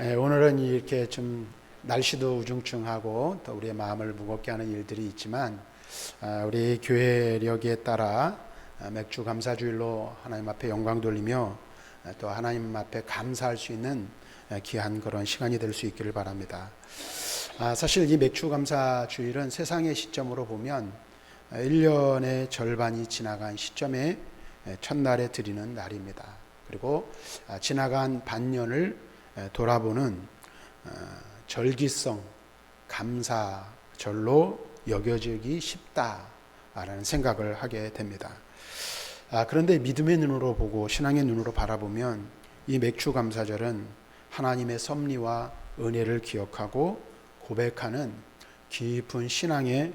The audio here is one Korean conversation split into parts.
에, 오늘은 이렇게 좀 날씨도 우중충하고 또 우리의 마음을 무겁게 하는 일들이 있지만 아, 우리 교회력에 따라 아, 맥주 감사주일로 하나님 앞에 영광 돌리며 아, 또 하나님 앞에 감사할 수 있는 아, 귀한 그런 시간이 될 수 있기를 바랍니다. 아, 사실 이 맥주 감사주일은 세상의 시점으로 보면 1년의 절반이 지나간 시점에 첫날에 드리는 날입니다. 그리고 아, 지나간 반년을 돌아보는 어, 절기성 감사절로 여겨지기 쉽다라는 생각을 하게 됩니다. 아, 그런데 믿음의 눈으로 보고 신앙의 눈으로 바라보면 이 맥주 감사절은 하나님의 섭리와 은혜를 기억하고 고백하는 깊은 신앙의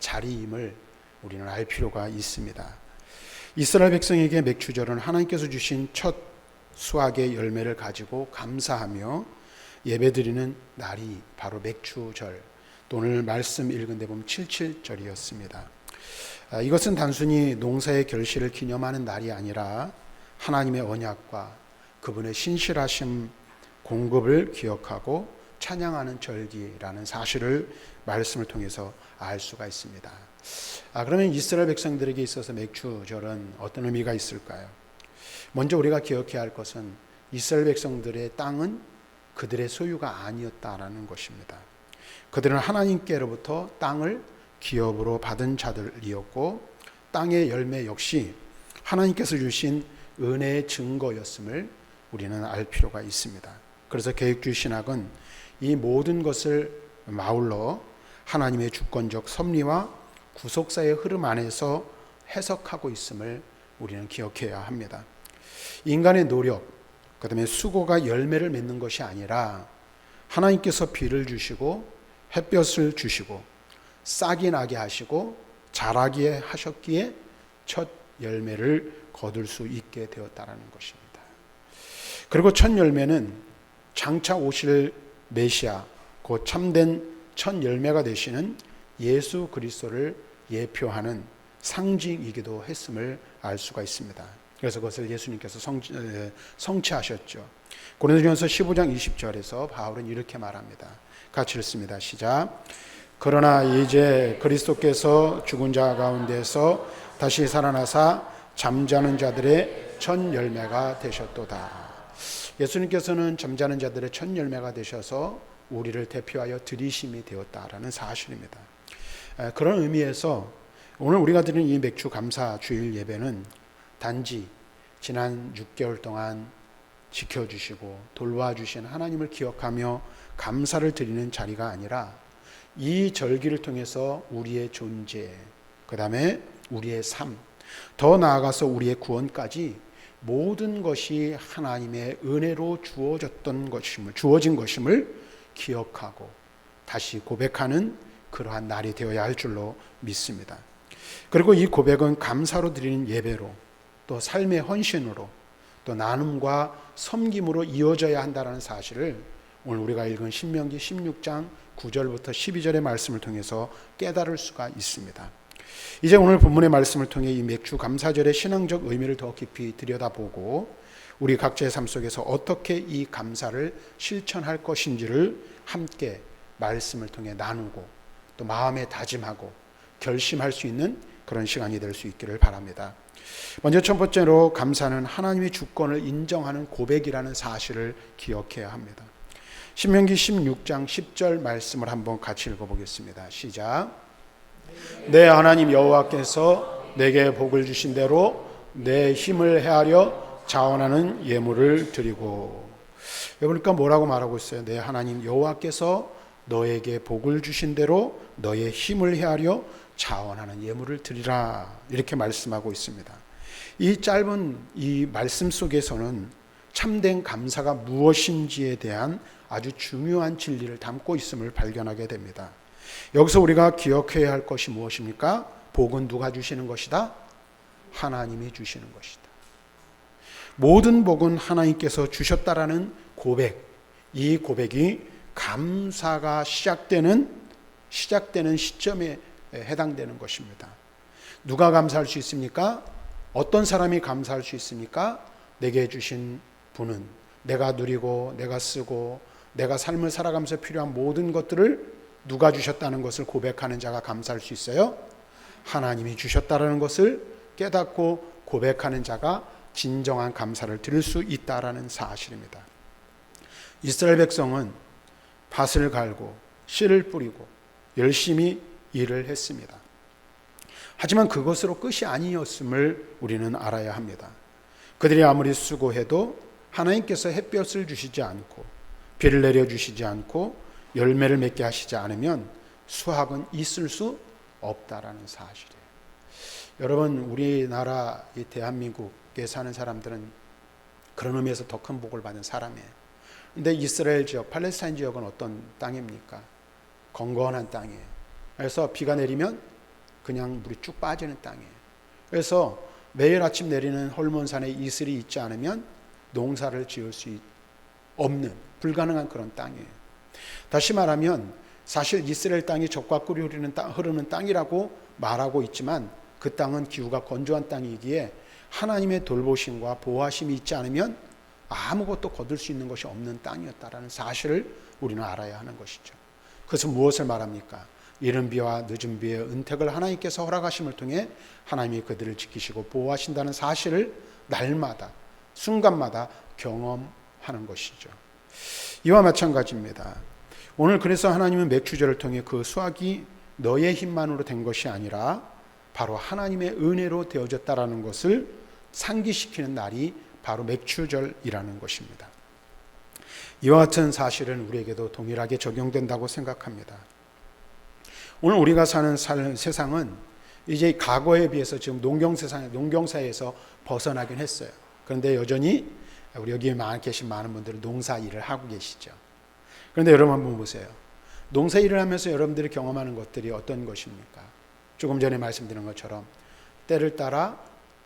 자리임을 우리는 알 필요가 있습니다. 이스라엘 백성에게 맥주절은 하나님께서 주신 첫 수확의 열매를 가지고 감사하며 예배드리는 날이 바로 맥주절. 또 오늘 말씀 읽은 데 보면 77절이었습니다. 아, 이것은 단순히 농사의 결실을 기념하는 날이 아니라 하나님의 언약과 그분의 신실하심 공급을 기억하고 찬양하는 절기라는 사실을 말씀을 통해서 알 수가 있습니다. 아, 그러면 이스라엘 백성들에게 있어서 맥주절은 어떤 의미가 있을까요? 먼저 우리가 기억해야 할 것은 이스라엘 백성들의 땅은 그들의 소유가 아니었다라는 것입니다. 그들은 하나님께로부터 땅을 기업으로 받은 자들이었고 땅의 열매 역시 하나님께서 주신 은혜의 증거였음을 우리는 알 필요가 있습니다. 그래서 계획주의 신학은 이 모든 것을 마울러 하나님의 주권적 섭리와 구속사의 흐름 안에서 해석하고 있음을 우리는 기억해야 합니다. 인간의 노력, 그 다음에 수고가 열매를 맺는 것이 아니라 하나님께서 비를 주시고 햇볕을 주시고 싹이 나게 하시고 자라게 하셨기에 첫 열매를 거둘 수 있게 되었다라는 것입니다. 그리고 첫 열매는 장차 오실 메시아, 곧 참된 첫 열매가 되시는 예수 그리스도를 예표하는 상징이기도 했음을 알 수가 있습니다. 그래서 그것을 예수님께서 성취, 성취하셨죠. 고린도전서 15장 20절에서 바울은 이렇게 말합니다. 같이 읽습니다. 시작. 그러나 이제 그리스도께서 죽은 자 가운데서 다시 살아나사 잠자는 자들의 첫 열매가 되셨도다. 예수님께서는 잠자는 자들의 첫 열매가 되셔서 우리를 대표하여 들이심이 되었다라는 사실입니다. 그런 의미에서 오늘 우리가 드리는 이 맥주 감사 주일 예배는 단지 지난 6개월 동안 지켜주시고 돌봐주신 하나님을 기억하며 감사를 드리는 자리가 아니라 이 절기를 통해서 우리의 존재, 그 다음에 우리의 삶, 더 나아가서 우리의 구원까지 모든 것이 하나님의 은혜로 주어졌던 것임을, 주어진 것임을 기억하고 다시 고백하는 그러한 날이 되어야 할 줄로 믿습니다. 그리고 이 고백은 감사로 드리는 예배로 또 삶의 헌신으로 또 나눔과 섬김으로 이어져야 한다는 사실을 오늘 우리가 읽은 신명기 16장 9절부터 12절의 말씀을 통해서 깨달을 수가 있습니다. 이제 오늘 본문의 말씀을 통해 이 맥주 감사절의 신앙적 의미를 더 깊이 들여다보고 우리 각자의 삶 속에서 어떻게 이 감사를 실천할 것인지를 함께 말씀을 통해 나누고 또 마음에 다짐하고 결심할 수 있는 그런 시간이 될 수 있기를 바랍니다. 먼저 첫 번째로 감사는 하나님의 주권을 인정하는 고백이라는 사실을 기억해야 합니다. 신명기 16장 10절 말씀을 한번 같이 읽어보겠습니다. 시작. 내 하나님 여호와께서 내게 복을 주신 대로 내 힘을 헤아려 자원하는 예물을 드리고 여러분까 뭐라고 말하고 있어요? 내 하나님 여호와께서 너에게 복을 주신 대로 너의 힘을 헤아려 자원하는 예물을 드리라 이렇게 말씀하고 있습니다. 이 짧은 이 말씀 속에서는 참된 감사가 무엇인지에 대한 아주 중요한 진리를 담고 있음을 발견하게 됩니다. 여기서 우리가 기억해야 할 것이 무엇입니까? 복은 누가 주시는 것이다? 하나님이 주시는 것이다. 모든 복은 하나님께서 주셨다라는 고백, 이 고백이 감사가 시작되는 시작되는 시점에 해당되는 것입니다. 누가 감사할 수 있습니까? 어떤 사람이 감사할 수 있습니까? 내게 주신 분은 내가 누리고 내가 쓰고 내가 삶을 살아가면서 필요한 모든 것들을 누가 주셨다는 것을 고백하는 자가 감사할 수 있어요. 하나님이 주셨다라는 것을 깨닫고 고백하는 자가 진정한 감사를 드릴 수 있다라는 사실입니다. 이스라엘 백성은 밭을 갈고 씨를 뿌리고 열심히 일을 했습니다. 하지만 그것으로 끝이 아니었음을 우리는 알아야 합니다. 그들이 아무리 수고해도 하나님께서 햇볕을 주시지 않고 비를 내려 주시지 않고 열매를 맺게 하시지 않으면 수확은 있을 수 없다라는 사실이에요. 여러분 우리나라 이 대한민국에 사는 사람들은 그런 의미에서 더 큰 복을 받은 사람이에요. 근데 이스라엘 지역, 팔레스타인 지역은 어떤 땅입니까? 건건한 땅이에요. 그래서 비가 내리면 그냥 물이 쭉 빠지는 땅이에요. 그래서 매일 아침 내리는 헐몬산에 이슬이 있지 않으면 농사를 지을 수 없는 불가능한 그런 땅이에요. 다시 말하면 사실 이스라엘 땅이 적과 꿀이 흐르는, 땅, 흐르는 땅이라고 말하고 있지만 그 땅은 기후가 건조한 땅이기에 하나님의 돌보심과 보호하심이 있지 않으면 아무것도 거둘 수 있는 것이 없는 땅이었다라는 사실을 우리는 알아야 하는 것이죠. 그래서 무엇을 말합니까? 이른 비와 늦은 비의 은택을 하나님께서 허락하심을 통해 하나님이 그들을 지키시고 보호하신다는 사실을 날마다 순간마다 경험하는 것이죠. 이와 마찬가지입니다. 오늘 그래서 하나님은 맥주절을 통해 그 수확이 너의 힘만으로 된 것이 아니라 바로 하나님의 은혜로 되어졌다라는 것을 상기시키는 날이 바로 맥주절이라는 것입니다. 이와 같은 사실은 우리에게도 동일하게 적용된다고 생각합니다. 오늘 우리가 사는 세상은 이제 과거에 비해서 지금 농경 세상, 농경사에서 벗어나긴 했어요. 그런데 여전히 우리 여기 계신 많은 분들은 농사 일을 하고 계시죠. 그런데 여러분 한번 보세요. 농사 일을 하면서 여러분들이 경험하는 것들이 어떤 것입니까? 조금 전에 말씀드린 것처럼 때를 따라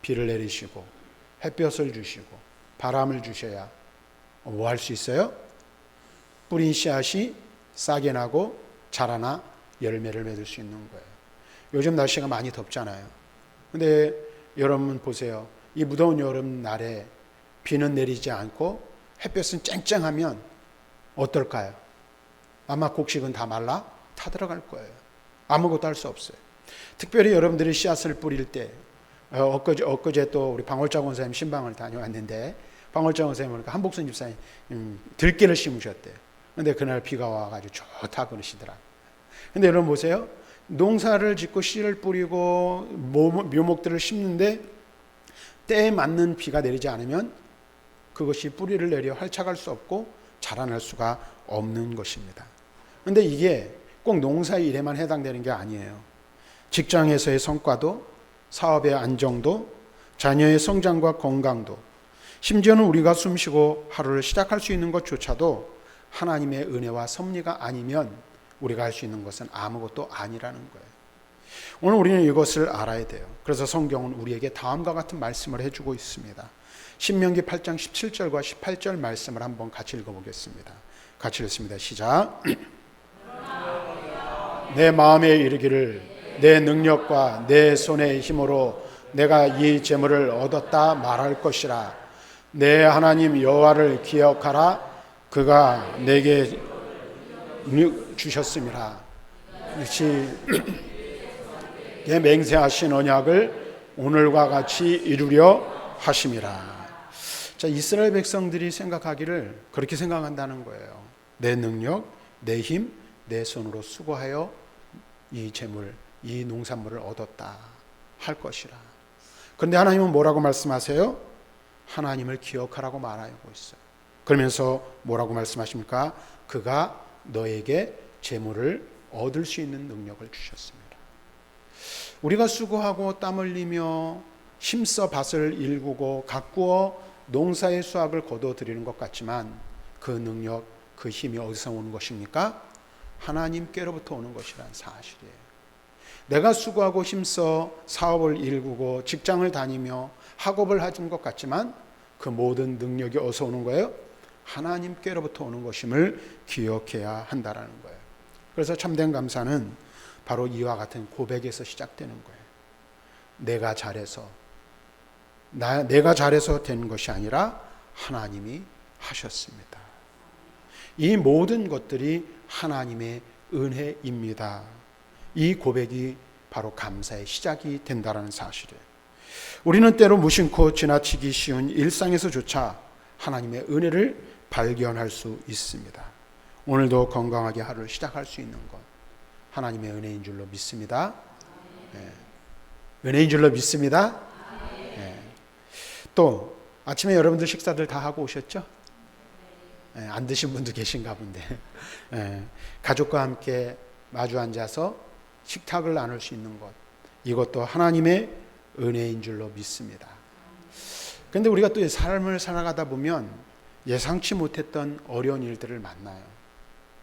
비를 내리시고 햇볕을 주시고 바람을 주셔야 뭐 할 수 있어요? 뿌린 씨앗이 싸게 나고 자라나 열매를 맺을 수 있는 거예요. 요즘 날씨가 많이 덥잖아요. 근데 여러분 보세요. 이 무더운 여름 날에 비는 내리지 않고 햇볕은 쨍쨍하면 어떨까요? 아마 곡식은 다 말라 타 들어갈 거예요. 아무것도 할 수 없어요. 특별히 여러분들이 씨앗을 뿌릴 때 어, 엊그제, 엊그제 또 우리 방월자 권사님 신방을 다녀왔는데 방월자 권사님 보니까 한복순 집사님 음, 들깨를 심으셨대요. 근데 그날 비가 와가지고 좋다 그러시더라. 근데 여러분 보세요. 농사를 짓고 씨를 뿌리고 묘목들을 심는데 때에 맞는 비가 내리지 않으면 그것이 뿌리를 내려 활착할 수 없고 자라날 수가 없는 것입니다. 근데 이게 꼭 농사 일에만 해당되는 게 아니에요. 직장에서의 성과도 사업의 안정도, 자녀의 성장과 건강도, 심지어는 우리가 숨쉬고 하루를 시작할 수 있는 것조차도 하나님의 은혜와 섭리가 아니면 우리가 할 수 있는 것은 아무것도 아니라는 거예요. 오늘 우리는 이것을 알아야 돼요. 그래서 성경은 우리에게 다음과 같은 말씀을 해주고 있습니다. 신명기 8장 17절과 18절 말씀을 한번 같이 읽어보겠습니다. 같이 읽습니다. 시작. 내 마음에 이르기를 내 능력과 내 손의 힘으로 내가 이 재물을 얻었다 말할 것이라. 내 하나님 여호와를 기억하라. 그가 내게 주셨음이라. 이것이 내 맹세하신 언약을 오늘과 같이 이루려 하심이라. 자, 이스라엘 백성들이 생각하기를 그렇게 생각한다는 거예요. 내 능력, 내 힘, 내 손으로 수고하여 이 재물 이 농산물을 얻었다 할 것이라. 그런데 하나님은 뭐라고 말씀하세요? 하나님을 기억하라고 말하고 있어요. 그러면서 뭐라고 말씀하십니까? 그가 너에게 재물을 얻을 수 있는 능력을 주셨습니다. 우리가 수고하고 땀 흘리며 힘써 밭을 일구고 가꾸어 농사의 수확을 거둬 들이는 것 같지만 그 능력, 그 힘이 어디서 오는 것입니까? 하나님께로부터 오는 것이란 사실이에요. 내가 수고하고 힘써 사업을 일구고 직장을 다니며 학업을 하는 것 같지만 그 모든 능력이 어디서 오는 거예요? 하나님께로부터 오는 것임을 기억해야 한다라는 거예요. 그래서 참된 감사는 바로 이와 같은 고백에서 시작되는 거예요. 내가 잘해서 나, 내가 잘해서 된 것이 아니라 하나님이 하셨습니다. 이 모든 것들이 하나님의 은혜입니다. 이 고백이 바로 감사의 시작이 된다는 사실이에요. 우리는 때로 무심코 지나치기 쉬운 일상에서조차 하나님의 은혜를 발견할 수 있습니다. 오늘도 건강하게 하루를 시작할 수 있는 것 하나님의 은혜인 줄로 믿습니다. 네. 은혜인 줄로 믿습니다. 네. 또 아침에 여러분들 식사들 다 하고 오셨죠? 네, 안 드신 분도 계신가 본데 네, 가족과 함께 마주 앉아서 식탁을 나눌 수 있는 것 이것도 하나님의 은혜인 줄로 믿습니다. 그런데 우리가 또 삶을 살아가다 보면 예상치 못했던 어려운 일들을 만나요.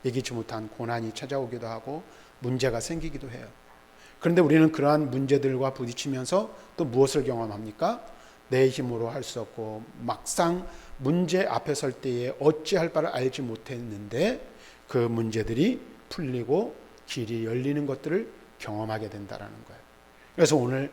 예기치 못한 고난이 찾아오기도 하고 문제가 생기기도 해요. 그런데 우리는 그러한 문제들과 부딪히면서 또 무엇을 경험합니까? 내 힘으로 할 수 없고 막상 문제 앞에 설 때에 어찌할 바를 알지 못했는데 그 문제들이 풀리고 길이 열리는 것들을 경험하게 된다라는 거예요. 그래서 오늘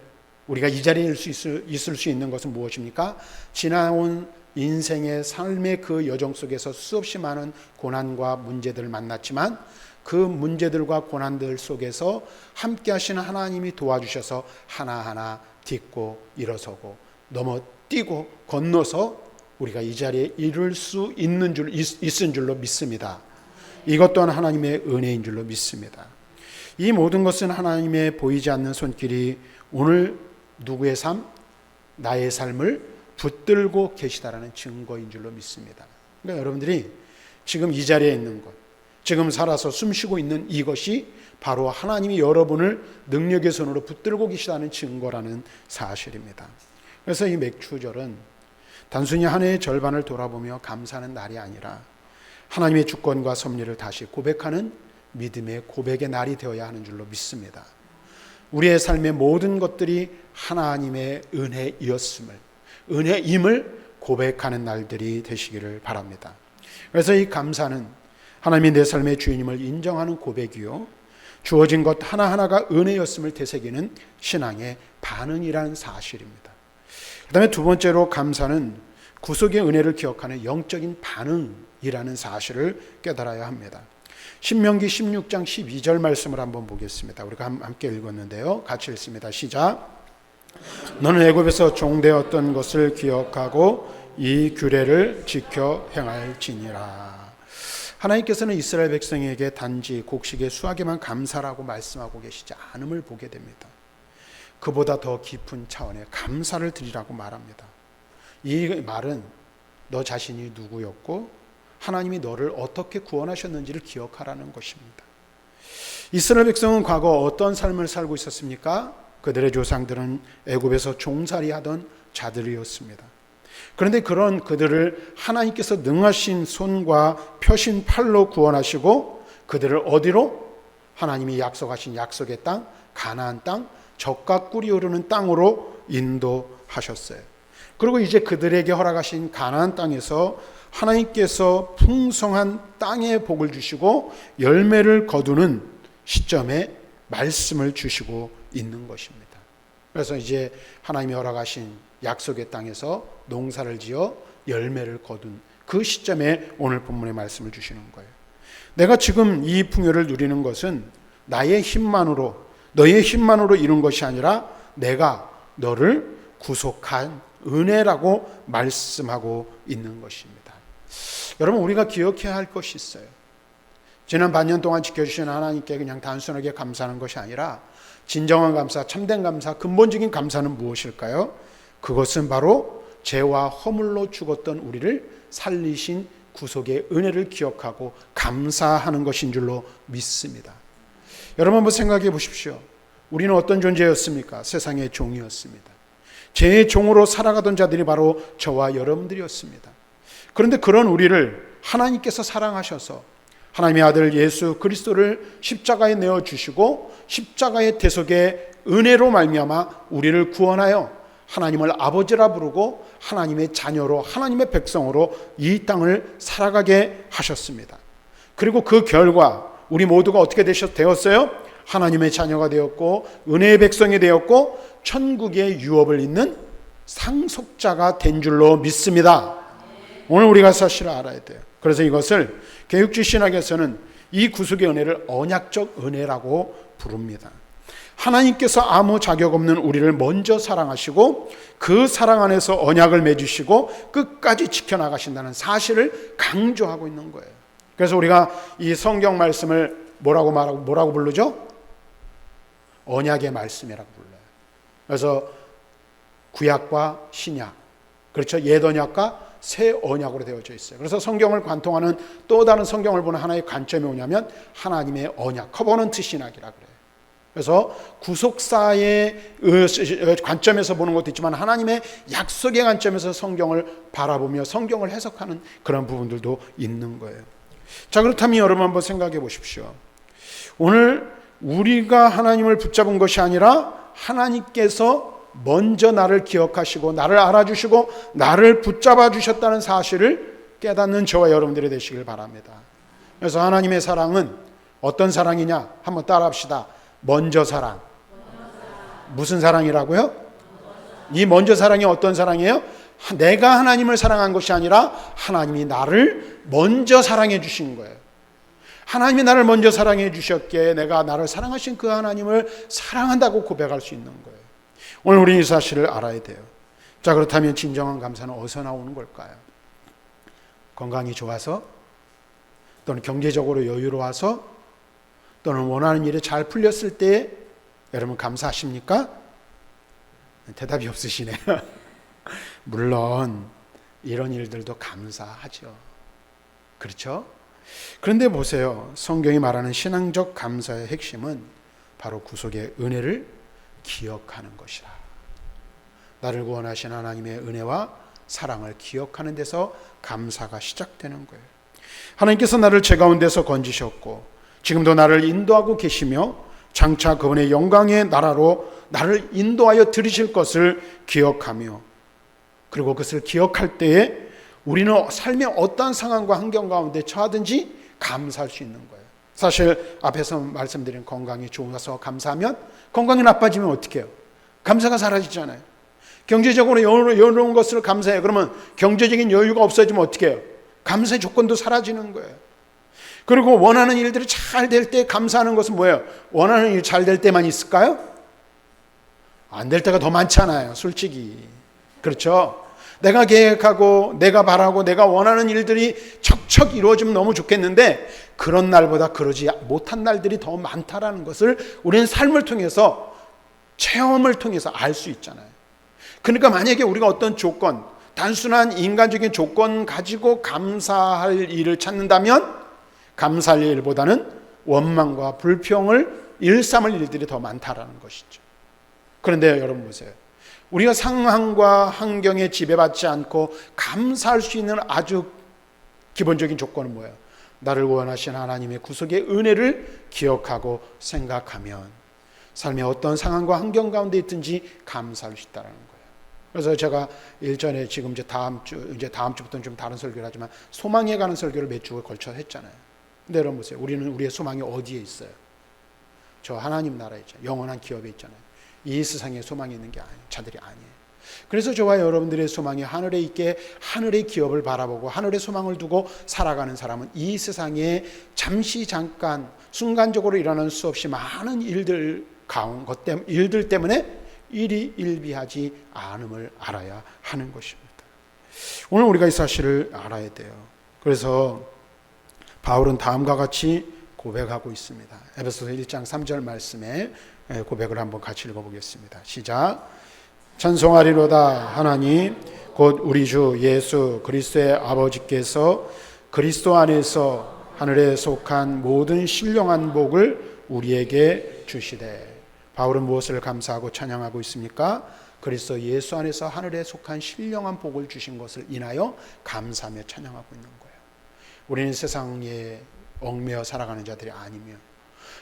우리가 이 자리에 있을 수 있는 것은 무엇입니까? 지나온 인생의 삶의 그 여정 속에서 수없이 많은 고난과 문제들을 만났지만 그 문제들과 고난들 속에서 함께 하시는 하나님이 도와주셔서 하나하나 딛고 일어서고 넘어뛰고 건너서 우리가 이 자리에 이룰 수 있는 줄 있, 있은 줄로 믿습니다. 이것 또한 하나님의 은혜인 줄로 믿습니다. 이 모든 것은 하나님의 보이지 않는 손길이 오늘 누구의 삶, 나의 삶을 붙들고 계시다라는 증거인 줄로 믿습니다. 그러니까 여러분들이 지금 이 자리에 있는 것, 지금 살아서 숨 쉬고 있는 이것이 바로 하나님이 여러분을 능력의 손으로 붙들고 계시다는 증거라는 사실입니다. 그래서 이 맥추절은 단순히 한 해의 절반을 돌아보며 감사하는 날이 아니라 하나님의 주권과 섭리를 다시 고백하는 믿음의 고백의 날이 되어야 하는 줄로 믿습니다. 우리의 삶의 모든 것들이 하나님의 은혜이었음을, 은혜임을 고백하는 날들이 되시기를 바랍니다. 그래서 이 감사는 하나님이 내 삶의 주인임을 인정하는 고백이요. 주어진 것 하나하나가 은혜였음을 되새기는 신앙의 반응이라는 사실입니다. 그 다음에 두 번째로 감사는 구속의 은혜를 기억하는 영적인 반응이라는 사실을 깨달아야 합니다. 신명기 16장 12절 말씀을 한번 보겠습니다. 우리가 함께 읽었는데요. 같이 읽습니다. 시작. 너는 애굽에서 종되었던 것을 기억하고 이 규례를 지켜 행할지니라. 하나님께서는 이스라엘 백성에게 단지 곡식의 수확에만 감사라고 말씀하고 계시지 않음을 보게 됩니다. 그보다 더 깊은 차원의 감사를 드리라고 말합니다. 이 말은 너 자신이 누구였고 하나님이 너를 어떻게 구원하셨는지를 기억하라는 것입니다. 이스라엘 백성은 과거 어떤 삶을 살고 있었습니까? 그들의 조상들은 애굽에서 종살이 하던 자들이었습니다. 그런데 그런 그들을 하나님께서 능하신 손과 펴신 팔로 구원하시고 그들을 어디로 하나님이 약속하신 약속의 땅 가나안 땅 적과 꿀이 오르는 땅으로 인도하셨어요. 그리고 이제 그들에게 허락하신 가나안 땅에서 하나님께서 풍성한 땅의 복을 주시고 열매를 거두는 시점에 말씀을 주시고 있는 것입니다. 그래서 이제 하나님이 허락하신 약속의 땅에서 농사를 지어 열매를 거둔 그 시점에 오늘 본문의 말씀을 주시는 거예요. 내가 지금 이 풍요를 누리는 것은 나의 힘만으로 너의 힘만으로 이룬 것이 아니라 내가 너를 구속한 은혜라고 말씀하고 있는 것입니다. 여러분 우리가 기억해야 할 것이 있어요. 지난 반년 동안 지켜주신 하나님께 그냥 단순하게 감사하는 것이 아니라 진정한 감사, 참된 감사, 근본적인 감사는 무엇일까요? 그것은 바로 죄와 허물로 죽었던 우리를 살리신 구속의 은혜를 기억하고 감사하는 것인 줄로 믿습니다. 여러분 한번 생각해 보십시오. 우리는 어떤 존재였습니까? 세상의 종이었습니다. 죄의 종으로 살아가던 자들이 바로 저와 여러분들이었습니다. 그런데 그런 우리를 하나님께서 사랑하셔서 하나님의 아들 예수 그리스도를 십자가에 내어 주시고 십자가의 대속의 은혜로 말미암아 우리를 구원하여 하나님을 아버지라 부르고 하나님의 자녀로 하나님의 백성으로 이 땅을 살아가게 하셨습니다. 그리고 그 결과 우리 모두가 어떻게 되었어요? 하나님의 자녀가 되었고 은혜의 백성이 되었고 천국의 유업을 잇는 상속자가 된 줄로 믿습니다. 오늘 우리가 사실을 알아야 돼요. 그래서 이것을 개육주 신학에서는 이 구속의 은혜를 언약적 은혜라고 부릅니다. 하나님께서 아무 자격 없는 우리를 먼저 사랑하시고 그 사랑 안에서 언약을 맺으시고 끝까지 지켜나가신다는 사실을 강조하고 있는 거예요. 그래서 우리가 이 성경 말씀을 뭐라고 말하고 뭐라고 부르죠? 언약의 말씀이라고 불러요. 그래서 구약과 신약 그렇죠. 옛 언약과 새 언약으로 되어져 있어요. 그래서 성경을 관통하는 또 다른 성경을 보는 하나의 관점이 뭐냐면 하나님의 언약, 커버넌트 신학이라 그래요. 그래서 구속사의 관점에서 보는 것도 있지만 하나님의 약속의 관점에서 성경을 바라보며 성경을 해석하는 그런 부분들도 있는 거예요. 자, 그렇다면 여러분 한번 생각해 보십시오. 오늘 우리가 하나님을 붙잡은 것이 아니라 하나님께서 먼저 나를 기억하시고 나를 알아주시고 나를 붙잡아 주셨다는 사실을 깨닫는 저와 여러분들이 되시길 바랍니다. 그래서 하나님의 사랑은 어떤 사랑이냐? 한번 따라합시다. 먼저 사랑. 무슨 사랑이라고요? 이 먼저 사랑이 어떤 사랑이에요? 내가 하나님을 사랑한 것이 아니라 하나님이 나를 먼저 사랑해 주신 거예요. 하나님이 나를 먼저 사랑해 주셨기에 내가 나를 사랑하신 그 하나님을 사랑한다고 고백할 수 있는 거예요. 오늘 우리 이 사실을 알아야 돼요. 자, 그렇다면 진정한 감사는 어디서 나오는 걸까요? 건강이 좋아서 또는 경제적으로 여유로워서 또는 원하는 일이 잘 풀렸을 때 여러분 감사하십니까? 대답이 없으시네요. 물론 이런 일들도 감사하죠. 그렇죠? 그런데 보세요. 성경이 말하는 신앙적 감사의 핵심은 바로 구속의 은혜를 기억하는 것이라. 나를 구원하신 하나님의 은혜와 사랑을 기억하는 데서 감사가 시작되는 거예요. 하나님께서 나를 죄 가운데서 건지셨고 지금도 나를 인도하고 계시며 장차 그분의 영광의 나라로 나를 인도하여 들이실 것을 기억하며 그리고 그것을 기억할 때에 우리는 삶의 어떠한 상황과 환경 가운데 처하든지 감사할 수 있는 거예요. 사실 앞에서 말씀드린 건강이 좋아서 감사하면 건강이 나빠지면 어떻게 해요? 감사가 사라지잖아요. 경제적으로 여유로운 것을 감사해요. 그러면 경제적인 여유가 없어지면 어떻게 해요? 감사의 조건도 사라지는 거예요. 그리고 원하는 일들이 잘 될 때 감사하는 것은 뭐예요? 원하는 일 잘 될 때만 있을까요? 안 될 때가 더 많잖아요. 솔직히. 그렇죠? 내가 계획하고 내가 바라고 내가 원하는 일들이 척척 이루어지면 너무 좋겠는데 그런 날보다 그러지 못한 날들이 더 많다라는 것을 우리는 삶을 통해서 체험을 통해서 알 수 있잖아요. 그러니까 만약에 우리가 어떤 조건, 단순한 인간적인 조건 가지고 감사할 일을 찾는다면 감사할 일보다는 원망과 불평을 일삼을 일들이 더 많다라는 것이죠. 그런데 여러분 보세요. 우리가 상황과 환경에 지배받지 않고 감사할 수 있는 아주 기본적인 조건은 뭐예요? 나를 원하신 하나님의 구속의 은혜를 기억하고 생각하면 삶의 어떤 상황과 환경 가운데 있든지 감사할 수 있다는 거예요. 그래서 제가 일전에 지금 이제 다음 주 이제 다음 주부터는 좀 다른 설교를 하지만 소망에 가는 설교를 몇 주에 걸쳐 했잖아요. 근데 여러분 보세요. 우리는 우리의 소망이 어디에 있어요? 저 하나님 나라에 있죠. 영원한 기업에 있잖아요. 이 세상에 소망이 있는 게 아니, 자들이 아니에요. 그래서 저와 여러분들의 소망이 하늘에 있게 하늘의 기업을 바라보고 하늘의 소망을 두고 살아가는 사람은 이 세상에 잠시 잠깐 순간적으로 일어나는 수없이 많은 일들 가운 것 때문에 일들 때문에 일이 일비하지 않음을 알아야 하는 것입니다. 오늘 우리가 이 사실을 알아야 돼요. 그래서 바울은 다음과 같이 고백하고 있습니다. 에베소서 1장 3절 말씀에 고백을 한번 같이 읽어보겠습니다. 시작. 찬송하리로다 하나님 곧 우리 주 예수 그리스도의 아버지께서 그리스도 안에서 하늘에 속한 모든 신령한 복을 우리에게 주시되 바울은 무엇을 감사하고 찬양하고 있습니까? 그리스도 예수 안에서 하늘에 속한 신령한 복을 주신 것을 인하여 감사하며 찬양하고 있는 거예요. 우리는 세상에 얽매여 살아가는 자들이 아니며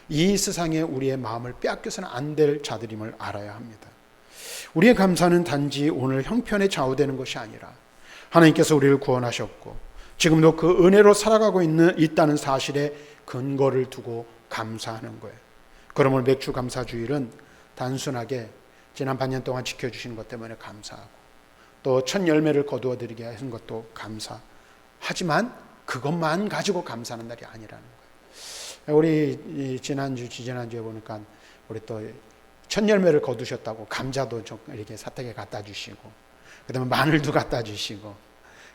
이 세상에 우리의 마음을 빼앗겨서는 안 될 자들임을 알아야 합니다. 우리의 감사는 단지 오늘 형편에 좌우되는 것이 아니라 하나님께서 우리를 구원하셨고 지금도 그 은혜로 살아가고 있는 있다는 사실에 근거를 두고 감사하는 거예요. 그러면 맥주 감사 주일은 단순하게 지난 반년 동안 지켜주신 것 때문에 감사하고 또 첫 열매를 거두어 드리게 하신 것도 감사 하지만 그것만 가지고 감사하는 날이 아니라는 거예요. 우리 지난주 지지난주에 보니까 우리 또 첫 열매를 거두셨다고 감자도 좀 이렇게 사택에 갖다 주시고 그다음에 마늘도 갖다 주시고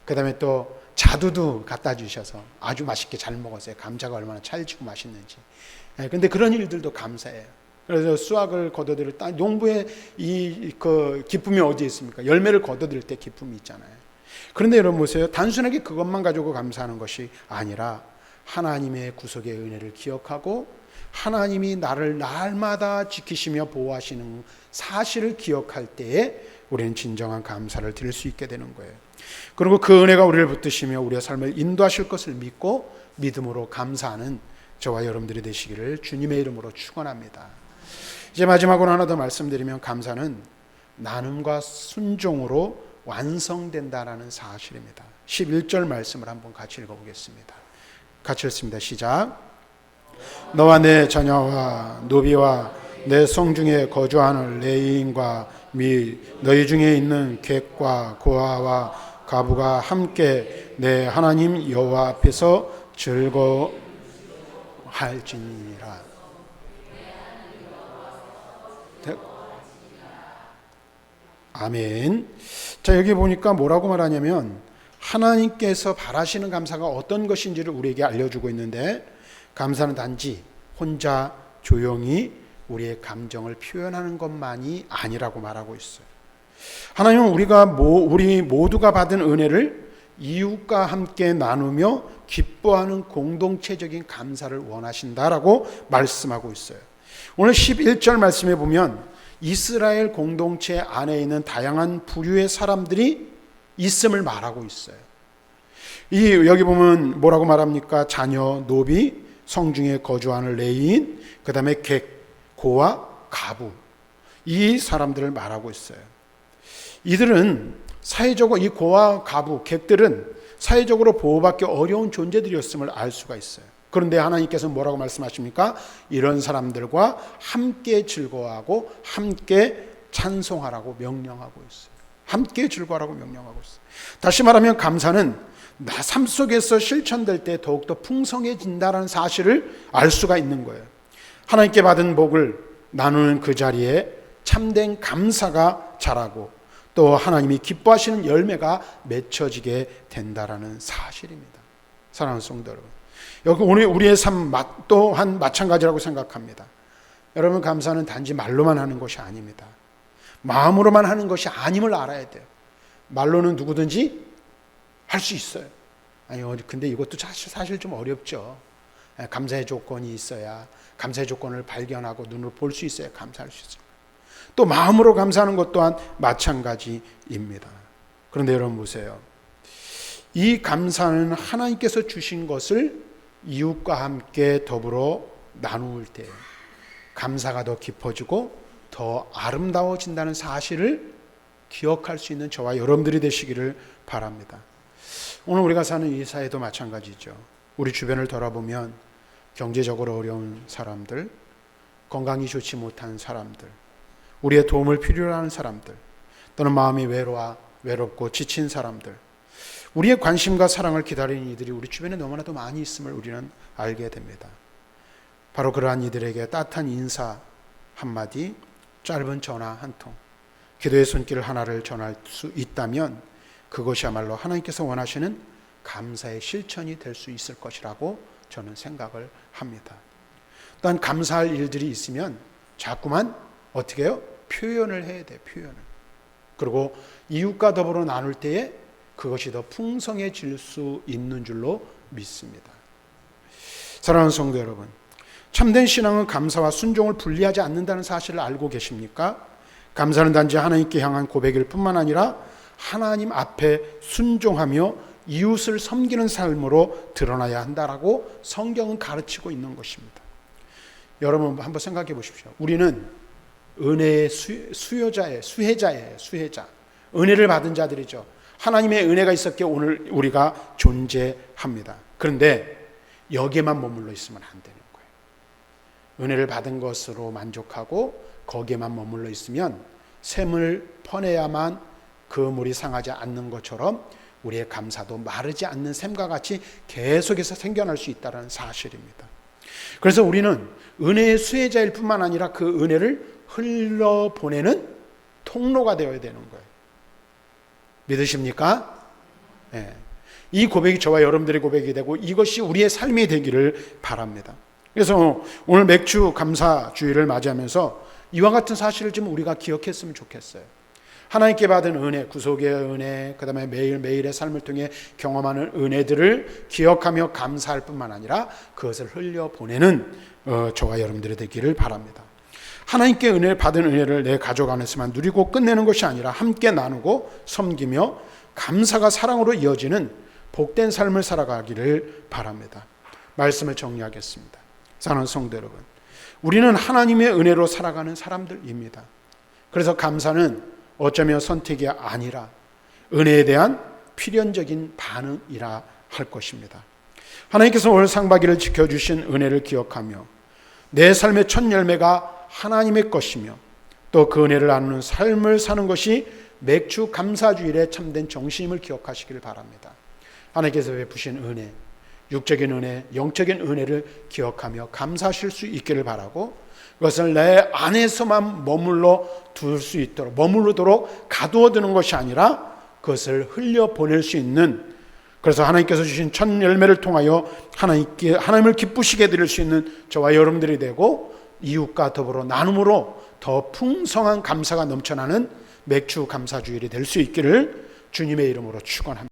그다음에 또 자두도 갖다 주셔서 아주 맛있게 잘 먹었어요. 감자가 얼마나 찰지고 맛있는지. 예, 근데 그런 일들도 감사해요. 그래서 수확을 거둬들일 때 농부의 이 그 기쁨이 어디에 있습니까? 열매를 거둬들일 때 기쁨이 있잖아요. 그런데 여러분 보세요. 단순하게 그것만 가지고 감사하는 것이 아니라 하나님의 구속의 은혜를 기억하고 하나님이 나를 날마다 지키시며 보호하시는 사실을 기억할 때에 우리는 진정한 감사를 드릴 수 있게 되는 거예요. 그리고 그 은혜가 우리를 붙드시며 우리의 삶을 인도하실 것을 믿고 믿음으로 감사하는 저와 여러분들이 되시기를 주님의 이름으로 축원합니다. 이제 마지막으로 하나 더 말씀드리면 감사는 나눔과 순종으로 완성된다라는 사실입니다. 11절 말씀을 한번 같이 읽어보겠습니다. 같이 읽습니다. 시작. 너와 내 자녀와 노비와 내 성중에 거주하는 레인과 미 너희 중에 있는 객과 고아와 가부가 함께 내 하나님 여호와 앞에서 즐거할지니라. 아멘. 자 여기 보니까 뭐라고 말하냐면 하나님께서 바라시는 감사가 어떤 것인지를 우리에게 알려주고 있는데 감사는 단지 혼자 조용히 우리의 감정을 표현하는 것만이 아니라고 말하고 있어요. 하나님은 우리가 모, 우리 모두가 받은 은혜를 이웃과 함께 나누며 기뻐하는 공동체적인 감사를 원하신다라고 말씀하고 있어요. 오늘 11절 말씀에 보면 이스라엘 공동체 안에 있는 다양한 부류의 사람들이 있음을 말하고 있어요. 이 여기 보면 뭐라고 말합니까? 자녀, 노비, 성중에 거주하는 레인, 그 다음에 객, 고와 가부. 이 사람들을 말하고 있어요. 이들은 사회적으로 이 고와 가부, 객들은 사회적으로 보호받기 어려운 존재들이었음을 알 수가 있어요. 그런데 하나님께서 뭐라고 말씀하십니까? 이런 사람들과 함께 즐거워하고 함께 찬송하라고 명령하고 있어요. 함께 즐거워하라고 명령하고 있어요. 다시 말하면 감사는 나 삶 속에서 실천될 때 더욱더 풍성해진다는 사실을 알 수가 있는 거예요. 하나님께 받은 복을 나누는 그 자리에 참된 감사가 자라고 또 하나님이 기뻐하시는 열매가 맺혀지게 된다라는 사실입니다. 사랑하는 성도 여러분. 여기 오늘 우리의 삶 또한 마찬가지라고 생각합니다. 여러분 감사는 단지 말로만 하는 것이 아닙니다. 마음으로만 하는 것이 아님을 알아야 돼요. 말로는 누구든지 할 수 있어요. 아니, 근데 이것도 사실, 사실 좀 어렵죠. 예, 감사의 조건이 있어야 감사의 조건을 발견하고 눈으로 볼 수 있어야 감사할 수 있어요. 또 마음으로 감사하는 것 또한 마찬가지입니다. 그런데 여러분 보세요. 이 감사는 하나님께서 주신 것을 이웃과 함께 더불어 나누을 때 감사가 더 깊어지고 더 아름다워진다는 사실을 기억할 수 있는 저와 여러분들이 되시기를 바랍니다. 오늘 우리가 사는 이 사회도 마찬가지죠. 우리 주변을 돌아보면 경제적으로 어려운 사람들, 건강이 좋지 못한 사람들, 우리의 도움을 필요로 하는 사람들, 또는 마음이 외로워, 외롭고 지친 사람들, 우리의 관심과 사랑을 기다리는 이들이 우리 주변에 너무나도 많이 있음을 우리는 알게 됩니다. 바로 그러한 이들에게 따뜻한 인사 한마디, 짧은 전화 한 통, 기도의 손길 하나를 전할 수 있다면 그것이야말로 하나님께서 원하시는 감사의 실천이 될 수 있을 것이라고 저는 생각을 합니다. 또한 감사할 일들이 있으면 자꾸만 어떻게 해요? 표현을 해야 돼, 표현을. 그리고 이웃과 더불어 나눌 때에 그것이 더 풍성해질 수 있는 줄로 믿습니다. 사랑하는 성도 여러분, 참된 신앙은 감사와 순종을 분리하지 않는다는 사실을 알고 계십니까? 감사는 단지 하나님께 향한 고백일 뿐만 아니라 하나님 앞에 순종하며 이웃을 섬기는 삶으로 드러나야 한다라고 성경은 가르치고 있는 것입니다. 여러분 한번 생각해 보십시오. 우리는 은혜의 수, 여자예 수혜자예요, 수혜자. 은혜를 받은 자들이죠. 하나님의 은혜가 있었기에 오늘 우리가 존재합니다. 그런데 여기에만 머물러 있으면 안 되는 거예요. 은혜를 받은 것으로 만족하고 거기에만 머물러 있으면 샘을 퍼내야만 그 물이 상하지 않는 것처럼 우리의 감사도 마르지 않는 샘과 같이 계속해서 생겨날 수 있다는 사실입니다. 그래서 우리는 은혜의 수혜자일 뿐만 아니라 그 은혜를 흘러 보내는 통로가 되어야 되는 거예요. 믿으십니까? 예. 이 고백이 저와 여러분들의 고백이 되고 이것이 우리의 삶이 되기를 바랍니다. 그래서 오늘 맥주 감사 주일을 맞이하면서 이와 같은 사실을 좀 우리가 기억했으면 좋겠어요. 하나님께 받은 은혜, 구속의 은혜, 그 다음에 매일 매일의 삶을 통해 경험하는 은혜들을 기억하며 감사할 뿐만 아니라 그것을 흘려 보내는 어, 저와 여러분들이 되기를 바랍니다. 하나님께 은혜를 받은 은혜를 내 가족 안에서만 누리고 끝내는 것이 아니라 함께 나누고 섬기며 감사가 사랑으로 이어지는 복된 삶을 살아가기를 바랍니다. 말씀을 정리하겠습니다. 사랑하는 성도 여러분, 우리는 하나님의 은혜로 살아가는 사람들입니다. 그래서 감사는 어쩌면 선택이 아니라 은혜에 대한 필연적인 반응이라 할 것입니다. 하나님께서 오늘 상반기를 지켜주신 은혜를 기억하며 내 삶의 첫 열매가 하나님의 것이며 또 그 은혜를 나누는 삶을 사는 것이 맥주 감사주일의 참된 정신임을 기억하시길 바랍니다. 하나님께서 베푸신 은혜, 육적인 은혜, 영적인 은혜를 기억하며 감사하실 수 있기를 바라고 그것을 내 안에서만 머물러 둘 수 있도록 머무르도록 가두어 두는 것이 아니라 그것을 흘려 보낼 수 있는 그래서 하나님께서 주신 첫 열매를 통하여 하나님께 하나님을 기쁘시게 드릴 수 있는 저와 여러분들이 되고 이웃과 더불어 나눔으로 더 풍성한 감사가 넘쳐나는 맥주 감사주일이 될 수 있기를 주님의 이름으로 축원합니다.